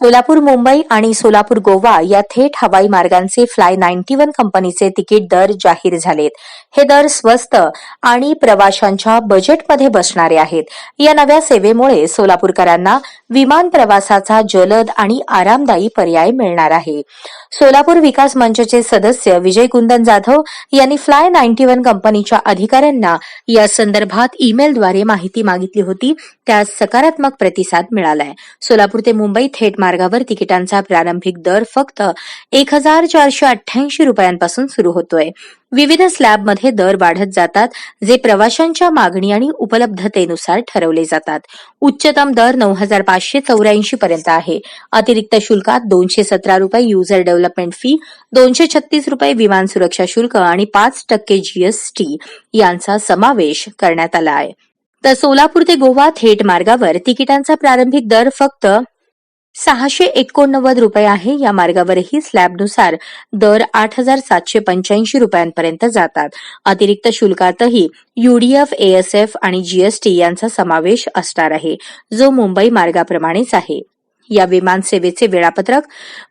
सोलापूर मुंबई आणि सोलापूर गोवा या थेट हवाई मार्गांचे फ्लाय नाईन्टी वन कंपनीचे तिकीट दर जाहीर झालेत. हे दर स्वस्त आणि प्रवाशांच्या बजेटमध्ये बसणारे आहेत. या नव्या सेवेमुळे सोलापूरकरांना विमान प्रवासाचा जलद आणि आरामदायी पर्याय मिळणार आहे. सोलापूर विकास मंचचे सदस्य विजय कुंदन जाधव यांनी फ्लाय नाईन्टी वन कंपनीच्या अधिकाऱ्यांना या संदर्भात ईमेलद्वारे माहिती मागितली होती. त्यास सकारात्मक प्रतिसाद मिळालाय. सोलापूर ते मुंबई थेट मार्गावर तिकिटांचा प्रारंभिक दर फक्त एक हजार चारशे अठ्ठ्याऐंशी रुपयांपासून सुरू होतोय. विविध स्लॅबमध्ये दर वाढत जातात जे प्रवाशांच्या मागणी आणि उपलब्धतेनुसार ठरवले जातात. उच्चतम दर नऊ हजार पाचशे चौऱ्याऐंशी पर्यंत आहे. अतिरिक्त शुल्कात दोनशे सतरा रुपये युजर डेव्हलपमेंट फी दोनशे छत्तीस रुपये विमान सुरक्षा शुल्क आणि पाच टक्के जीएसटी यांचा समावेश करण्यात आला आहे तर सोलापूर ते गोवा थेट मार्गावर तिकिटांचा प्रारंभिक दर फक्त सहाशे एकोणनव्वद रुपये आहे. या मार्गावरही स्लॅबनुसार दर आठ हजार सातशे पंच्याऐंशी रुपयांपर्यंत जातात. अतिरिक्त शुल्कातही युडीएफ एएसएफ आणि जीएसटी यांचा समावेश असणार आहे. जो मुंबई मार्गाप्रमाणेच आहे. या विमान सेवेचे वेळापत्रक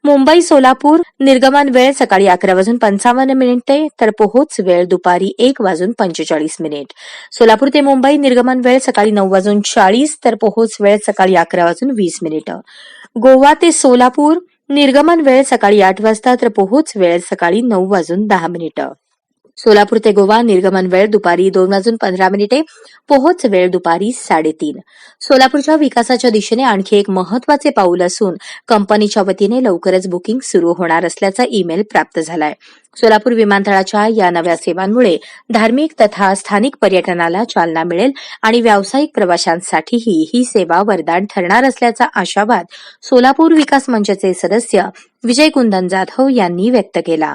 मुंबई सोलापूर निर्गमन वेळ सकाळी अकरा वाजून पंचावन्न मिनिटे तर पोहोच वेळ दुपारी एक वाजून पंचेचाळीस मिनिट. सोलापूर ते मुंबई निर्गमन वेळ सकाळी नऊ वाजून चाळीस तर पोहोच वेळ सकाळी अकरा वाजून वीस मिनिटं. गोवा ते सोलापूर निर्गमन वेळ सकाळी आठ वाजता तर पोहोच वेळ सकाळी नऊ वाजून दहा मिनिटं. सोलापूर ते गोवा निर्गमन वेळ दुपारी दोन वाजून पंधरा मिनिटे पोहोच वेळ दुपारी साडेतीन. सोलापूरच्या विकासाच्या दिशेने आणखी एक महत्त्वाचे पाऊल असून कंपनीच्या वतीने लवकरच बुकिंग सुरू होणार असल्याचा ईमेल प्राप्त झालाय. सोलापूर विमानतळाच्या या नव्या सेवांमुळे धार्मिक तथा स्थानिक पर्यटनाला चालना मिळेल आणि व्यावसायिक प्रवाशांसाठीही ही सेवा वरदान ठरणार असल्याचा आशावाद सोलापूर विकास मंचचे सदस्य विजय कुंदन जाधव यांनी व्यक्त केला.